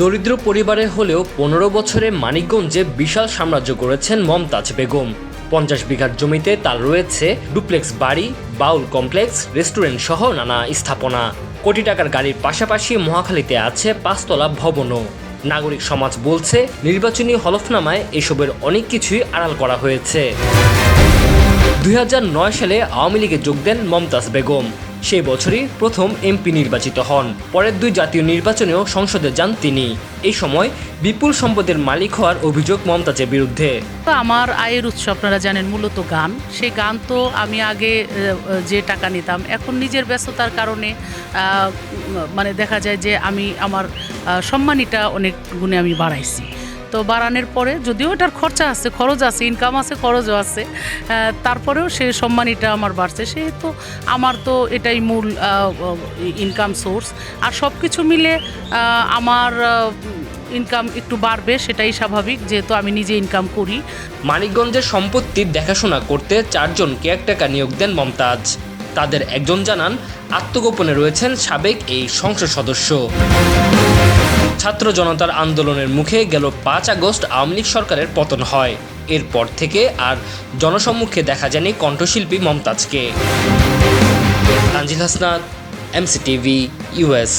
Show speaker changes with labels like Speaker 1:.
Speaker 1: দরিদ্র পরিবারে হলেও পনেরো বছরে মানিকগঞ্জে বিশাল সাম্রাজ্য করেছেন মমতাজ বেগম। পঞ্চাশ বিঘার জমিতে তার রয়েছে ডুপ্লেক্স বাড়ি, বাউল কমপ্লেক্স, রেস্টুরেন্ট সহ নানা স্থাপনা। কোটি টাকার গাড়ির পাশাপাশি মহাখালীতে আছে পাঁচতলা ভবনও। নাগরিক সমাজ বলছে, নির্বাচনী হলফনামায় এসবের অনেক কিছুই আড়াল করা হয়েছে। দুই হাজার নয় সালে আওয়ামী লীগে যোগ দেন মমতাজ বেগম। সেই বছরই প্রথম এমপি নির্বাচিত হন। পরের দুই জাতীয় নির্বাচনেও সংসদে যান তিনি। এই সময় বিপুল সম্পদের মালিক হওয়ার অভিযোগ মমতাজের বিরুদ্ধে।
Speaker 2: আমার আয়ের উৎস আপনারা জানেন মূলত গান। সেই গান তো আমি আগে যে টাকা নিতাম, এখন নিজের ব্যস্ততার কারণে মানে দেখা যায় যে আমি, আমার সম্মানীটা অনেক গুণে আমি বাড়াইছি। তো বাড়ানোর পরে যদিও এটার খরচা আছে, খরচ আছে ইনকাম আছে, খরচও আছে তারপরেও সে সম্মানীটা আমার বাড়ছে। সেহেতু আমার তো এটাই মূল ইনকাম সোর্স আর সব কিছু মিলে আমার ইনকাম একটু বাড়বে, সেটাই স্বাভাবিক, যেহেতু আমি নিজে ইনকাম করি।
Speaker 1: মানিকগঞ্জের সম্পত্তির দেখাশোনা করতে চারজন কেয়ারটেকার নিয়োগ দেন মমতাজ। তাদের একজন জানান, আত্মগোপনে রয়েছেন সাবেক এই সংসদ সদস্য। ছাত্র জনতার আন্দোলনের মুখে গেল পাঁচ আগস্ট আওয়ামী লীগ সরকারের পতন হয়। এরপর থেকে আর জনসম্মুখে দেখা যায়নি কণ্ঠশিল্পী মমতাজকে। Tanzil Hasnat M C T V U S